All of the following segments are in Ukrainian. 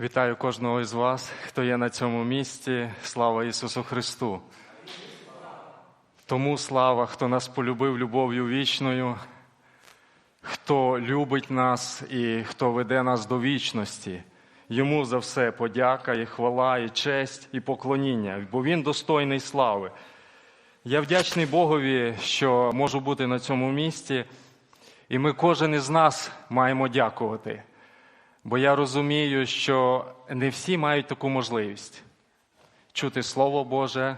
Вітаю кожного із вас, хто є на цьому місці. Слава Ісусу Христу. Тому слава, хто нас полюбив любов'ю вічною, хто любить нас і хто веде нас до вічності. Йому за все подяка, і хвала, і честь, і поклоніння, бо Він достойний слави. Я вдячний Богові, що можу бути на цьому місці, і ми кожен із нас маємо дякувати. Бо я розумію, що не всі мають таку можливість чути Слово Боже,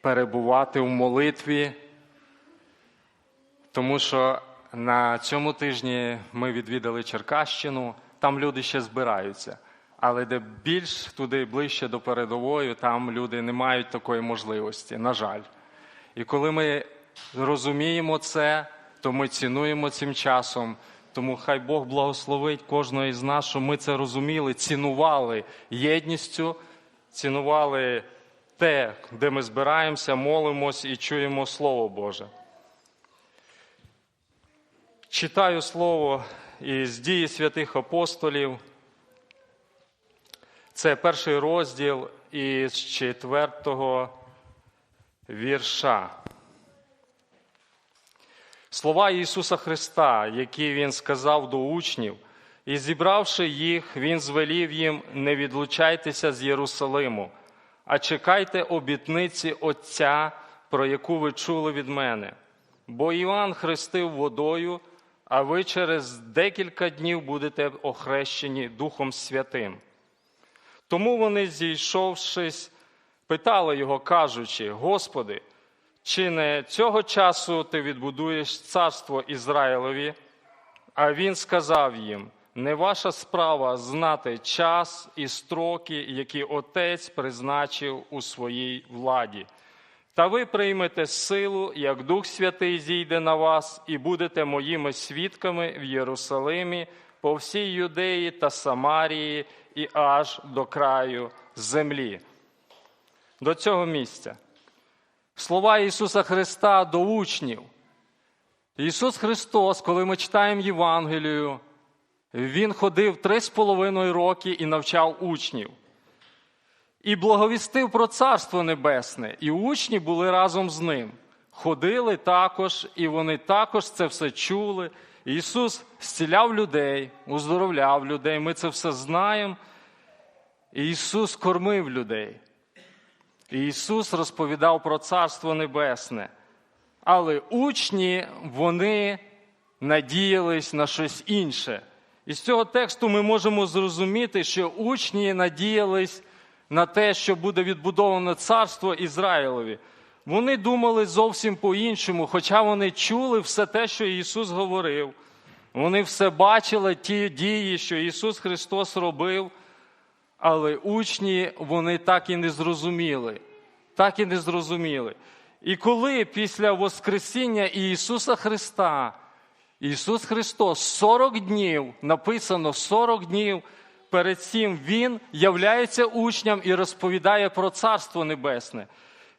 перебувати в молитві, тому що на цьому тижні ми відвідали Черкащину, там люди ще збираються. Але де більш туди ближче до передової, там люди не мають такої можливості, на жаль. І коли ми розуміємо це, то ми цінуємо цим часом. Тому хай Бог благословить кожного із нас, щоб ми це розуміли, цінували єдністю, цінували те, де ми збираємося, молимось і чуємо Слово Боже. Читаю слово із дії святих апостолів. Це перший розділ із четвертого вірша. Слова Ісуса Христа, які Він сказав до учнів, і зібравши їх, Він звелів їм: не відлучайтеся з Єрусалиму, а чекайте обітниці Отця, про яку ви чули від мене. Бо Іван хрестив водою, а ви через декілька днів будете охрещені Духом Святим. Тому вони, зійшовшись, питали його, кажучи: Господи, чи не цього часу ти відбудуєш царство Ізраїлові? А він сказав їм: не ваша справа знати час і строки, які Отець призначив у своїй владі. Та ви приймете силу, як Дух Святий зійде на вас, і будете моїми свідками в Єрусалимі, по всій Юдеї та Самарії і аж до краю землі. До цього місця. Слова Ісуса Христа до учнів. Ісус Христос, коли ми читаємо Євангелію, Він ходив три з половиною роки і навчав учнів. І благовістив про Царство Небесне, і учні були разом з ним. Ходили також, і вони також це все чули. Ісус зціляв людей, уздоровляв людей. Ми це все знаємо. І Ісус кормив людей. Ісус розповідав про Царство Небесне. Але учні, вони надіялись на щось інше. І з цього тексту ми можемо зрозуміти, що учні надіялись на те, що буде відбудоване царство Ізраїлові. Вони думали зовсім по-іншому, хоча вони чули все те, що Ісус говорив. Вони все бачили, ті дії, що Ісус Христос робив. Але учні вони так і не зрозуміли. Так і не зрозуміли. І коли після Воскресіння Ісуса Христа, Ісус Христос 40 днів, написано 40 днів, перед цим Він являється учням і розповідає про Царство Небесне.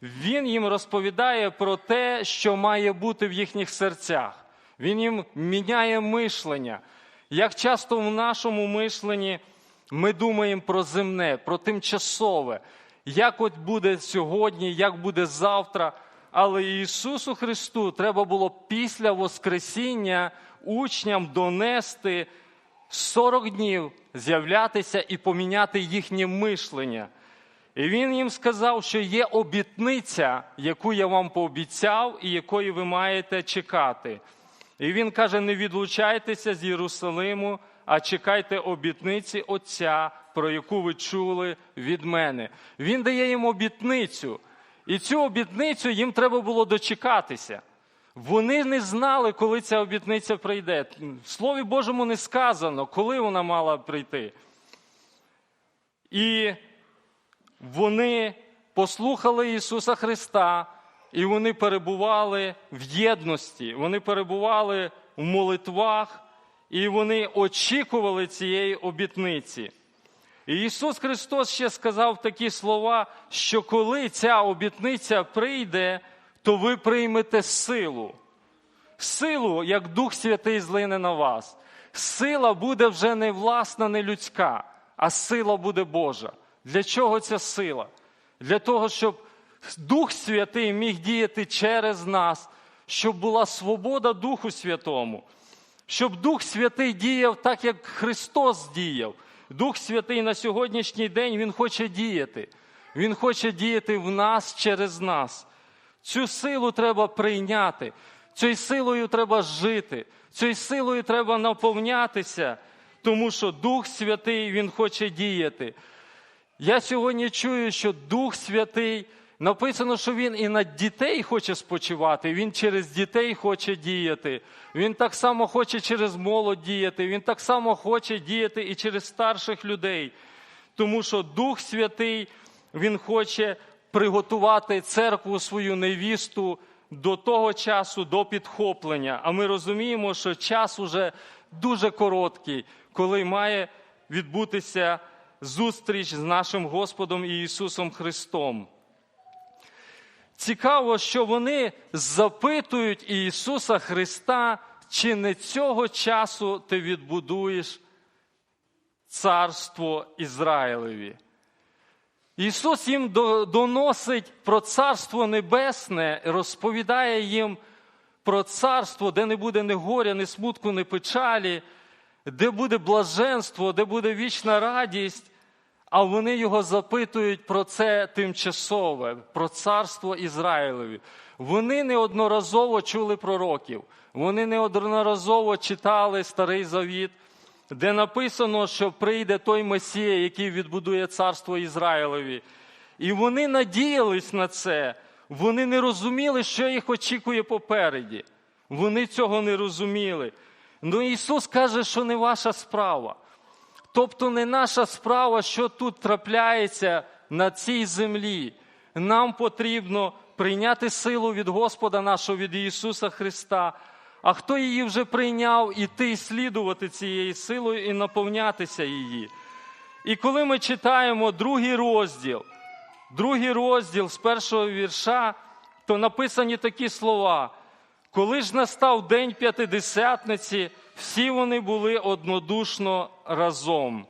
Він їм розповідає про те, що має бути в їхніх серцях. Він їм міняє мишлення. Як часто в нашому мишленні ми думаємо про земне, про тимчасове, як от буде сьогодні, як буде завтра. Але Ісусу Христу треба було після Воскресіння учням донести 40 днів з'являтися і поміняти їхнє мишлення. І Він їм сказав, що є обітниця, яку я вам пообіцяв і якої ви маєте чекати. І Він каже: не відлучайтеся з Єрусалиму, а чекайте обітниці Отця, про яку ви чули від мене. Він дає їм обітницю. І цю обітницю їм треба було дочекатися. Вони не знали, коли ця обітниця прийде. В Слові Божому не сказано, коли вона мала прийти. І вони послухали Ісуса Христа, і вони перебували в єдності, вони перебували в молитвах, і вони очікували цієї обітниці. І Ісус Христос ще сказав такі слова, що коли ця обітниця прийде, то ви приймете силу. Силу, як Дух Святий злине на вас. сила буде вже не власна, не людська, а сила буде Божа. Для чого ця сила? Для того, щоб Дух Святий міг діяти через нас, щоб була свобода Духу Святому, щоб Дух Святий діяв так, як Христос діяв. Дух Святий на сьогоднішній день Він хоче діяти. Він хоче діяти в нас через нас. Цю силу треба прийняти, цією силою треба жити, цією силою треба наповнятися, тому що Дух Святий Він хоче діяти. Я сьогодні чую, що Дух Святий написано, що Він і над дітей хоче спочивати, Він через дітей хоче діяти. Він так само хоче через молодь діяти, Він так само хоче діяти і через старших людей. Тому що Дух Святий Він хоче приготувати церкву свою невісту до того часу, до підхоплення. А ми розуміємо, що час уже дуже короткий, коли має відбутися зустріч з нашим Господом і Ісусом Христом. Цікаво, що вони запитують Ісуса Христа, чи не цього часу ти відбудуєш царство Ізраїлеві. Ісус їм доносить про Царство Небесне, розповідає їм про царство, де не буде ні горя, ні смутку, ні печалі, де буде блаженство, де буде вічна радість. А вони його запитують про це тимчасове, про царство Ізраїлеві. Вони неодноразово чули пророків, вони неодноразово читали Старий Завіт, де написано, що прийде той Месія, який відбудує царство Ізраїлеві. І вони надіялись на це. Вони не розуміли, що їх очікує попереді. Вони цього не розуміли. Ну Ісус каже, що не ваша справа. Тобто не наша справа, що тут трапляється на цій землі. Нам потрібно прийняти силу від Господа нашого, від Ісуса Христа. А хто її вже прийняв, іти слідувати цією силою і наповнятися її. І коли ми читаємо другий розділ, другий розділ з першого вірша, то написані такі слова. Коли ж настав день п'ятидесятниці, всі вони були однодушно разом.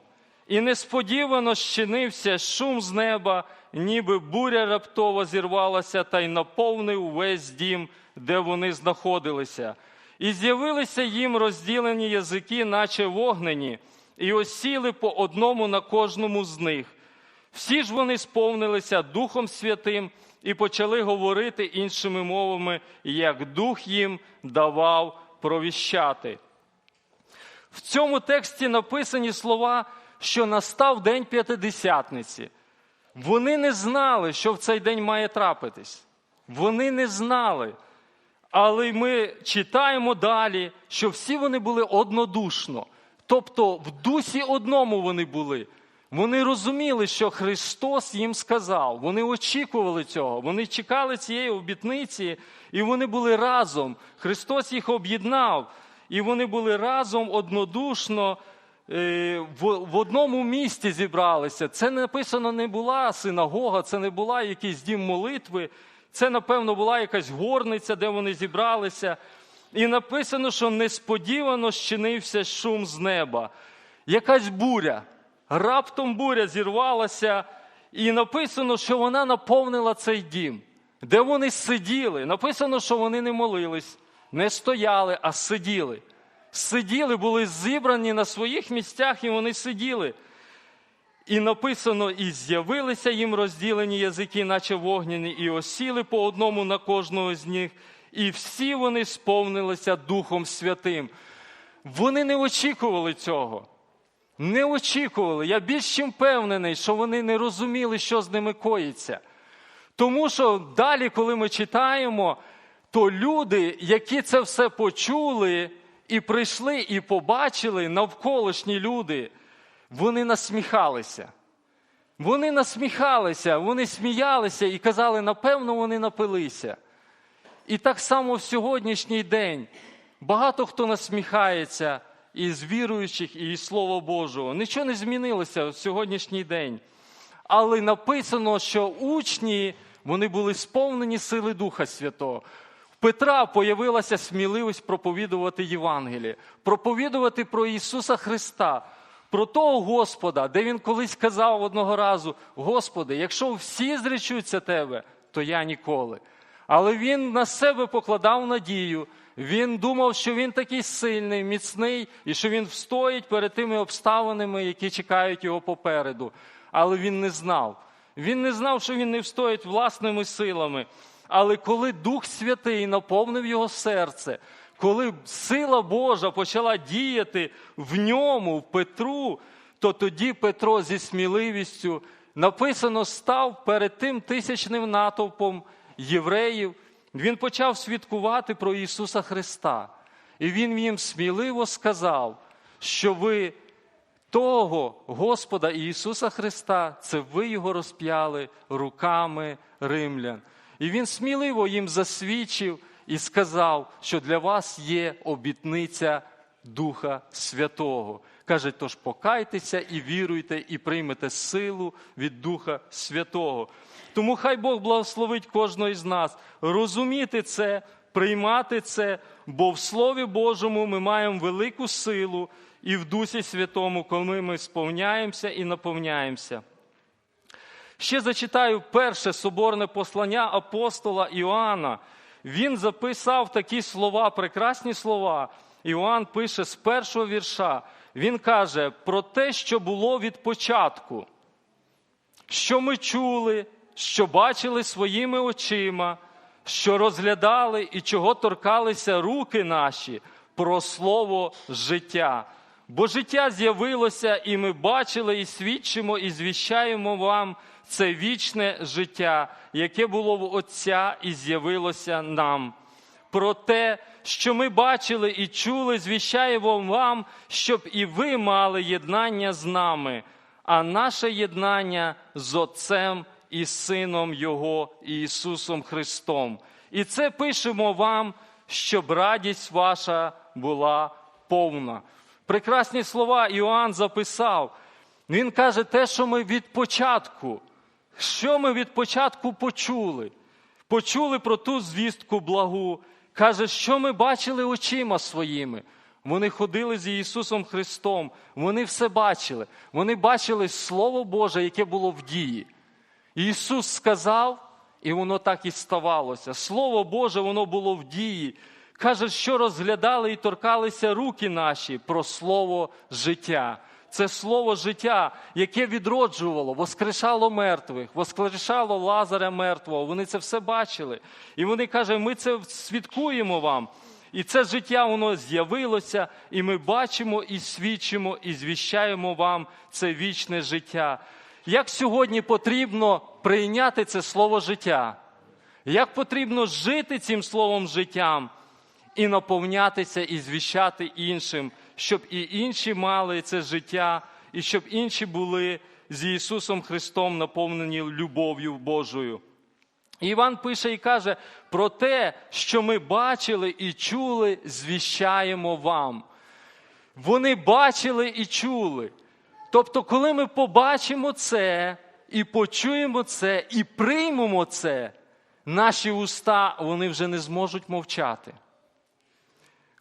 І несподівано щинився шум з неба, ніби буря раптово зірвалася та й наповнив весь дім, де вони знаходилися. І з'явилися їм розділені язики, наче вогнені, і осіли по одному на кожному з них. Всі ж вони сповнилися Духом Святим і почали говорити іншими мовами, як Дух їм давав провіщати. В цьому тексті написані слова, що настав день п'ятидесятниці. Вони не знали, що в цей день має трапитись. Вони не знали. Але ми читаємо далі, що всі вони були однодушно. Тобто в дусі одному вони були. Вони розуміли, що Христос їм сказав. Вони очікували цього. Вони чекали цієї обітниці, і вони були разом. Христос їх об'єднав, і вони були разом однодушно е, в одному місті зібралися. Це написано не була синагога, це не була якийсь дім молитви. Це, напевно, була якась горниця, де вони зібралися. І написано, що несподівано щинився шум з неба. Якась буря. Раптом буря зірвалася, і написано, що вона наповнила цей дім, де вони сиділи. Написано, що вони не молились, не стояли, а сиділи. Сиділи, були зібрані на своїх місцях, і вони сиділи. І написано, і з'явилися їм розділені язики, наче вогняні, і осіли по одному на кожного з них, і всі вони сповнилися Духом Святим. Вони не очікували цього. Не очікували. Я більш чим впевнений, що вони не розуміли, що з ними коїться. Тому що далі, коли ми читаємо, то люди, які це все почули і прийшли, і побачили навколишні люди, вони насміхалися. Вони насміхалися, вони сміялися і казали, напевно, вони напилися. І так само в сьогоднішній день багато хто насміхається із віруючих, і із Слова Божого. Нічого не змінилося в сьогоднішній день. Але написано, що учні вони були сповнені сили Духа Святого. Петра появилася сміливість проповідувати Євангеліє, проповідувати про Ісуса Христа, про того Господа, де Він колись казав одного разу: Господи, якщо всі зречуться Тебе, то я ніколи. Але він на себе покладав надію. Він думав, що він такий сильний, міцний, і що він встоїть перед тими обставинами, які чекають його попереду. Але він не знав. Він не знав, що він не встоїть власними силами. Але коли Дух Святий наповнив його серце, коли сила Божа почала діяти в ньому, в Петру, то тоді Петро зі сміливістю написано став перед тим тисячним натовпом євреїв. Він почав свідкувати про Ісуса Христа. І Він їм сміливо сказав, що ви того Господа Ісуса Христа, це ви його розп'яли руками римлян. І Він сміливо їм засвідчив і сказав, що для вас є обітниця Духа Святого. Каже, тож покайтеся і віруйте, і приймете силу від Духа Святого. Тому хай Бог благословить кожного із нас розуміти це, приймати це, бо в Слові Божому ми маємо велику силу і в Дусі Святому, коли ми сповняємося і наповняємося. Ще зачитаю перше соборне послання апостола Іоанна. Він записав такі слова, прекрасні слова. Іоанн пише з першого вірша. Він каже про те, що було від початку, що ми чули, що бачили своїми очима, що розглядали і чого торкалися руки наші про слово життя. Бо життя з'явилося, і ми бачили, і свідчимо, і звіщаємо вам це вічне життя, яке було в Отця і з'явилося нам. Про те, що ми бачили і чули, звіщаємо вам, щоб і ви мали єднання з нами, а наше єднання з Отцем і Сином Його Ісусом Христом. І це пишемо вам, щоб радість ваша була повна. Прекрасні слова Іоанн записав. Він каже те, що ми від початку. Що ми від початку почули? Почули про ту звістку благу. Каже, що ми бачили очима своїми. Вони ходили з Ісусом Христом, вони все бачили. Вони бачили Слово Боже, яке було в дії. Ісус сказав, і воно так і ставалося. Слово Боже, воно було в дії. Каже, що розглядали і торкалися руки наші про слово життя. Це слово життя, яке відроджувало, воскрешало мертвих, воскрешало Лазаря мертвого. Вони це все бачили. І вони кажуть, ми це свідкуємо вам. І це життя воно з'явилося, і ми бачимо і свідчимо, і звіщаємо вам це вічне життя. Як сьогодні потрібно прийняти це слово життя? Як потрібно жити цим словом життям і наповнятися, і звіщати іншим, щоб і інші мали це життя, і щоб інші були з Ісусом Христом наповнені любов'ю Божою. Іван пише і каже: про те, що ми бачили і чули, звіщаємо вам. Вони бачили і чули. Тобто, коли ми побачимо це і почуємо це, і приймемо це, наші уста вони вже не зможуть мовчати.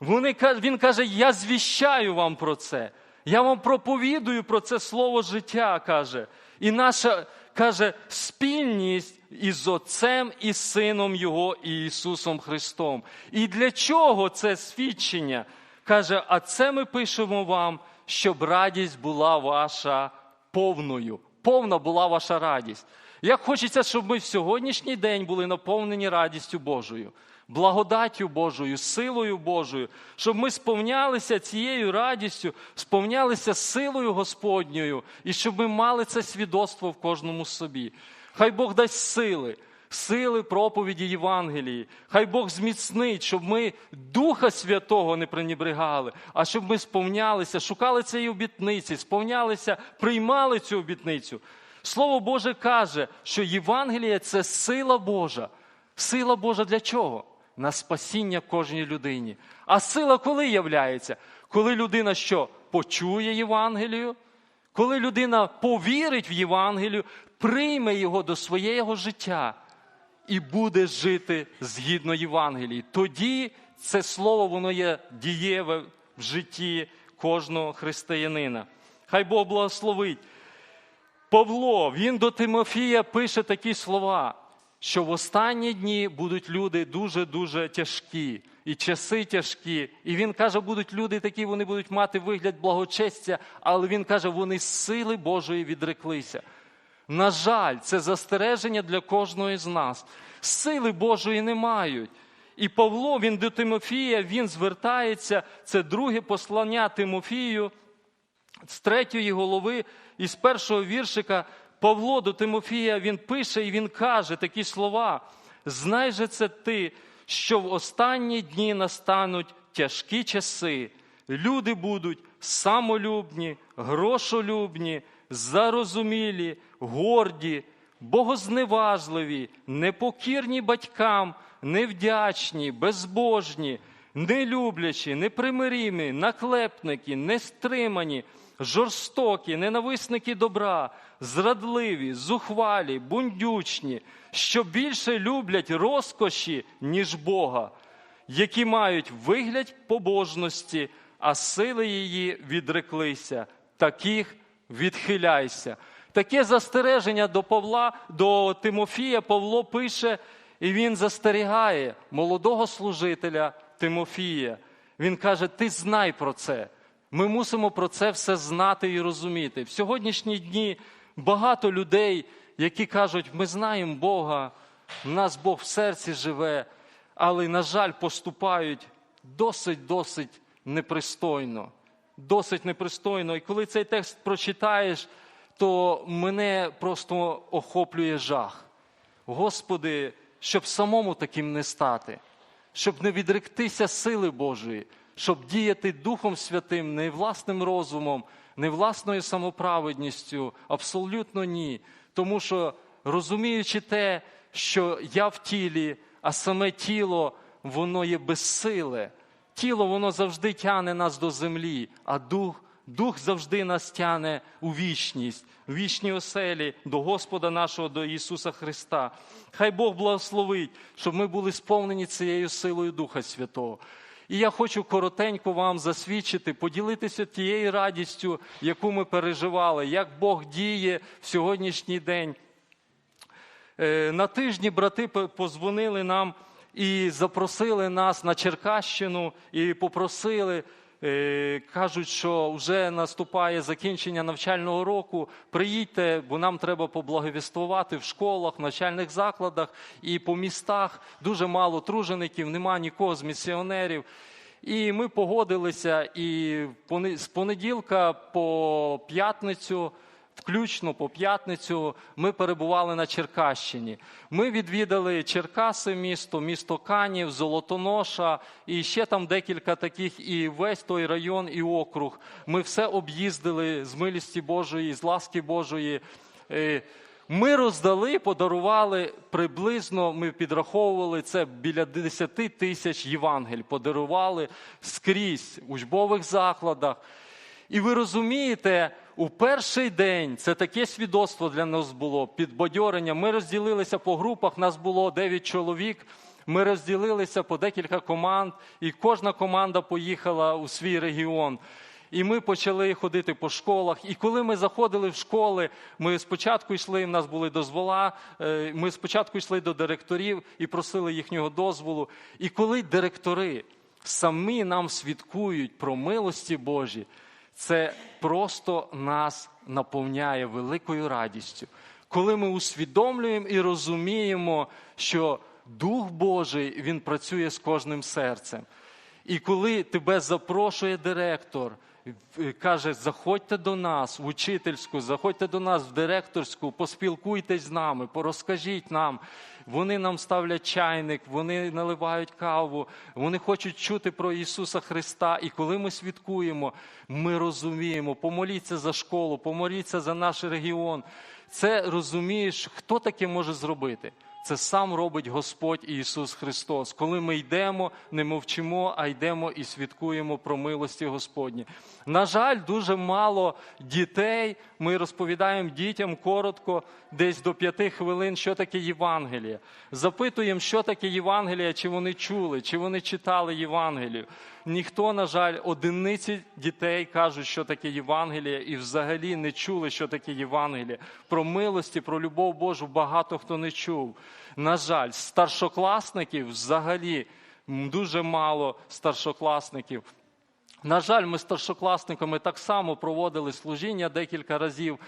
Вони, Він каже, я звіщаю вам про це. Я вам проповідую про це слово життя, каже. І наша каже, спільність із Отцем і Сином Його і Ісусом Христом. І для чого це свідчення? Каже, а це ми пишемо вам, щоб радість була ваша повною. Повна була ваша радість. Як хочеться, щоб ми в сьогоднішній день були наповнені радістю Божою, благодаттю Божою, силою Божою, щоб ми сповнялися цією радістю, сповнялися силою Господньою, і щоб ми мали це свідоцтво в кожному собі. Хай Бог дасть сили, сили проповіді Євангелії. Хай Бог зміцнить, щоб ми Духа Святого не пренебрегали, а щоб ми сповнялися, шукали цієї обітниці, сповнялися, приймали цю обітницю. Слово Боже каже, що Євангеліє це сила Божа. Сила Божа для чого? На спасіння кожній людині. А сила коли являється? Коли людина що? Почує Євангелію, коли людина повірить в Євангелію, прийме його до своєго життя і буде жити згідно Євангелії. Тоді це слово воно є дієве в житті кожного християнина. Хай Бог благословить. Павло, він до Тимофія пише такі слова, що в останні дні будуть люди дуже-дуже тяжкі, і часи тяжкі. І він каже, будуть люди такі, вони будуть мати вигляд благочестя, але він каже, вони з сили Божої відреклися. На жаль, це застереження для кожного з нас. Сили Божої не мають. І Павло, він до Тимофія, він звертається, це друге послання Тимофію, з третьої голови і з першого віршика Павло до Тимофія він пише і він каже такі слова: Знай же це ти, що в останні дні настануть тяжкі часи. Люди будуть самолюбні, грошолюбні, зарозумілі, горді, богозневажливі, непокірні батькам, невдячні, безбожні, нелюблячі, непримиримі, наклепники, нестримані, жорстокі, ненависники добра, зрадливі, зухвалі, бундючні, що більше люблять розкоші, ніж Бога, які мають вигляд побожності, а сили її відреклися. Таких відхиляйся. Таке застереження до Павла, до Тимофія Павло пише, і він застерігає молодого служителя Тимофія. Він каже: Ти знай про це. Ми мусимо про це все знати і розуміти. В сьогоднішні дні багато людей, які кажуть, ми знаємо Бога, в нас Бог в серці живе, але, на жаль, поступають досить-досить непристойно. Досить непристойно. І коли цей текст прочитаєш, то мене просто охоплює жах. Господи, щоб самому таким не стати, щоб не відректися сили Божої, щоб діяти Духом Святим, не власним розумом, не власною самоправедністю, абсолютно ні. Тому що розуміючи те, що я в тілі, а саме тіло, воно є безсиле. Тіло воно завжди тягне нас до землі, а дух, дух завжди нас тягне у вічність, у вічні оселі до Господа нашого, до Ісуса Христа. Хай Бог благословить, щоб ми були сповнені цією силою Духа Святого. І я хочу коротенько вам засвідчити, поділитися тією радістю, яку ми переживали, як Бог діє в сьогоднішній день. Е, На тижні брати позвонили нам і запросили нас на Черкащину і попросили. Е, Кажуть, що вже наступає закінчення навчального року. Приїдьте, бо нам треба поблаговіствувати в школах, в навчальних закладах і по містах. Дуже мало тружеників, нема нікого з місіонерів. І ми погодилися, і з понеділка по п'ятницю включно по п'ятницю ми перебували на Черкащині. Ми відвідали Черкаси, місто, місто Канів, Золотоноша і ще там декілька таких, і весь той район і округ. Ми все об'їздили з милісті Божої, з ласки Божої. Е, Ми роздали, подарували приблизно, ми підраховували це біля 10 тисяч Євангель. Подарували скрізь учбових закладах. І ви розумієте, у перший день це таке свідоцтво для нас було, підбадьорення. Ми розділилися по групах, нас було 9 чоловік. Ми розділилися по декілька команд, і кожна команда поїхала у свій регіон. І ми почали ходити по школах. І коли ми заходили в школи, ми спочатку йшли, в нас були дозвола. е, Ми спочатку йшли до директорів і просили їхнього дозволу. І коли директори самі нам свідкують про милості Божі, це просто нас наповняє великою радістю. Коли ми усвідомлюємо і розуміємо, що Дух Божий він працює з кожним серцем. І коли тебе запрошує директор, каже, заходьте до нас в учительську, заходьте до нас в директорську, поспілкуйтесь з нами, порозкажіть нам. Вони нам ставлять чайник, вони наливають каву, вони хочуть чути про Ісуса Христа. І коли ми свідкуємо, ми розуміємо, помоліться за школу, помоліться за наш регіон. Це розумієш, хто таке може зробити? Це сам робить Господь Ісус Христос. Коли ми йдемо, не мовчимо, а йдемо і свідкуємо про милості Господні. На жаль, дуже мало дітей. Ми розповідаємо дітям коротко, десь до п'яти хвилин, що таке Євангеліє. Запитуємо, що таке Євангеліє, чи вони чули, чи вони читали Євангелію. Ніхто, на жаль, одиниці дітей кажуть, що таке Євангеліє, і взагалі не чули, що таке Євангеліє. Про милості, про любов Божу багато хто не чув. На жаль, старшокласників взагалі дуже мало старшокласників. На жаль, ми старшокласниками так само проводили служіння декілька разів,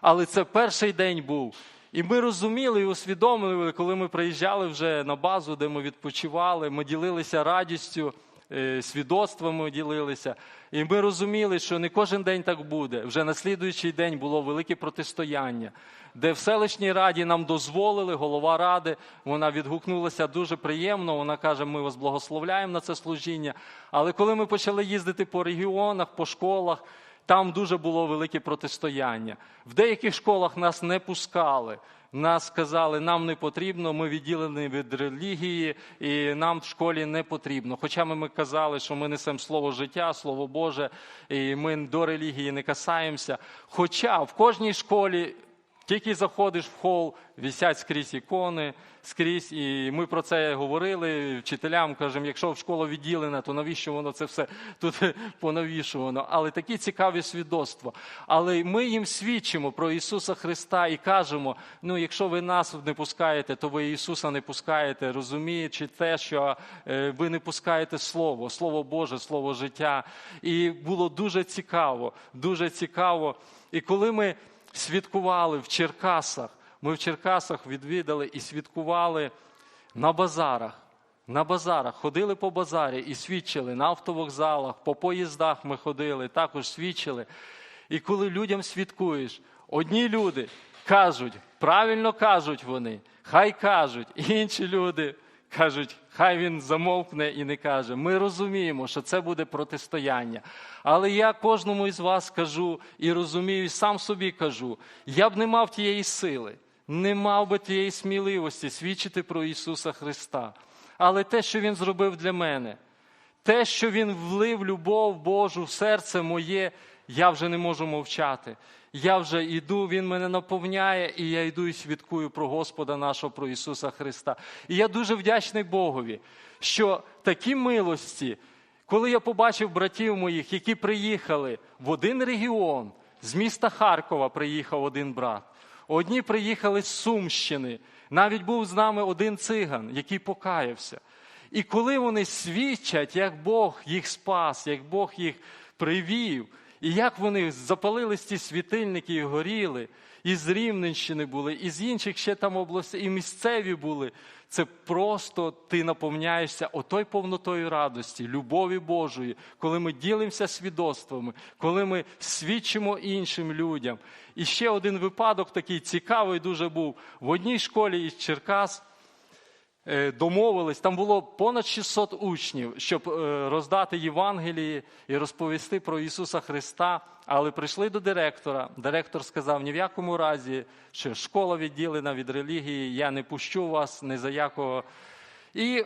але це перший день був. І ми розуміли і усвідомлювали, коли ми приїжджали вже на базу, де ми відпочивали, ми ділилися радістю, свідоцтвами ділилися. І ми розуміли, що не кожен день так буде. Вже на слідуючий день було велике протистояння, де в селищній раді нам дозволили, голова ради, вона відгукнулася дуже приємно. Вона каже: ми вас благословляємо на це служіння. Але коли ми почали їздити по регіонах, по школах, там дуже було велике протистояння. В деяких школах нас не пускали. Нас сказали, нам не потрібно, ми відділені від релігії, і нам в школі не потрібно. Хоча ми, ми казали, що ми несемо слово життя, слово Боже, і ми до релігії не касаємося. Хоча в кожній школі тільки заходиш в хол, висять скрізь ікони, скрізь, і ми про це говорили вчителям. Кажемо, якщо в школа відділена, то навіщо воно це все тут понавішувано? Але такі цікаві свідоцтва. Але ми їм свідчимо про Ісуса Христа і кажемо: ну, якщо ви нас не пускаєте, то ви Ісуса не пускаєте, розуміючи те, що е, ви не пускаєте Слово, Слово Боже, Слово життя. І було дуже цікаво, дуже цікаво. І коли ми свідкували в Черкасах. Ми в Черкасах відвідали і свідкували на базарах. На базарах ходили по базарі і свідчили на автовокзалах, по поїздах ми ходили, також свідчили. І коли людям свідкуєш, одні люди кажуть, правильно кажуть вони, хай кажуть, інші люди кажуть, хай він замовкне і не каже. Ми розуміємо, що це буде протистояння. Але я кожному із вас кажу і розумію, і сам собі кажу, я б не мав тієї сили, не мав би тієї сміливості свідчити про Ісуса Христа. Але те, що Він зробив для мене, те, що Він влив любов Божу в серце моє, я вже не можу мовчати. Я вже йду, Він мене наповняє, і я йду і свідкую про Господа нашого, про Ісуса Христа. І я дуже вдячний Богові, що такі милості, коли я побачив братів моїх, які приїхали в один регіон, з міста Харкова приїхав один брат. Одні приїхали з Сумщини. Навіть був з нами один циган, який покаявся. І коли вони свідчать, як Бог їх спас, як Бог їх привів, і як вони запалились ті світильники і горіли, і з Рівненщини були, і з інших ще там областей, і місцеві були. Це просто ти наповняєшся отой повнотою радості, любові Божої, коли ми ділимося свідоцтвами, коли ми свідчимо іншим людям. І ще один випадок такий цікавий дуже був в одній школі із Черкас. Е, Домовились, там було понад 600 учнів, щоб е, роздати Євангелії і розповісти про Ісуса Христа. Але прийшли до директора. Директор сказав: ні в якому разі, що школа відділена від релігії, я не пущу вас ні за якого. І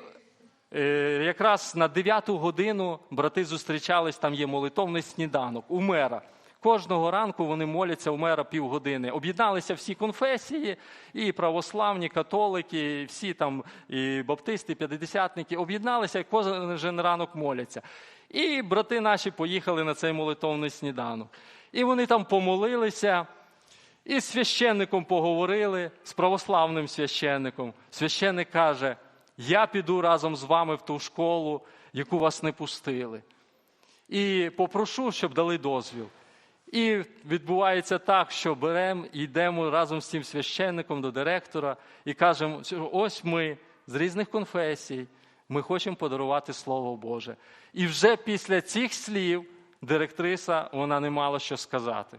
е, якраз на 9 годину брати зустрічались, там є молитовний сніданок у мера. Кожного ранку вони моляться у мера півгодини. Об'єдналися всі конфесії, і православні, католики, і всі там, і баптисти, і п'ятидесятники, об'єдналися і кожен ранок моляться. І брати наші поїхали на цей молитовний сніданок. І вони там помолилися, і з священником поговорили, з православним священником. Священник каже: Я піду разом з вами в ту школу, яку вас не пустили. І попрошу, щоб дали дозвіл. І відбувається так, що беремо і йдемо разом з цим священником до директора і кажемо: ось ми з різних конфесій, ми хочемо подарувати Слово Боже. І вже після цих слів директриса вона не мала що сказати.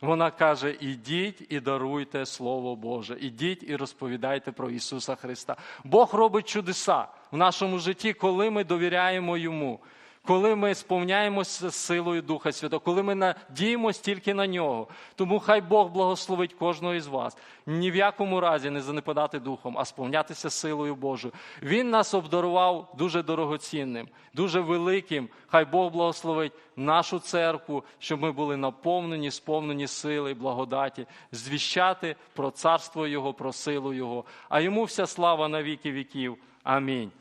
Вона каже: ідіть і даруйте Слово Боже, ідіть і розповідайте про Ісуса Христа. Бог робить чудеса в нашому житті, коли ми довіряємо Йому. Коли ми сповняємося силою Духа Святого, коли ми надіємося тільки на нього. Тому хай Бог благословить кожного із вас. Ні в якому разі не занепадати духом, а сповнятися силою Божою. Він нас обдарував дуже дорогоцінним, дуже великим. Хай Бог благословить нашу церкву, щоб ми були наповнені, сповнені сили і благодаті, звіщати про царство Його, про силу Його. А йому вся слава на віки віків. Амінь.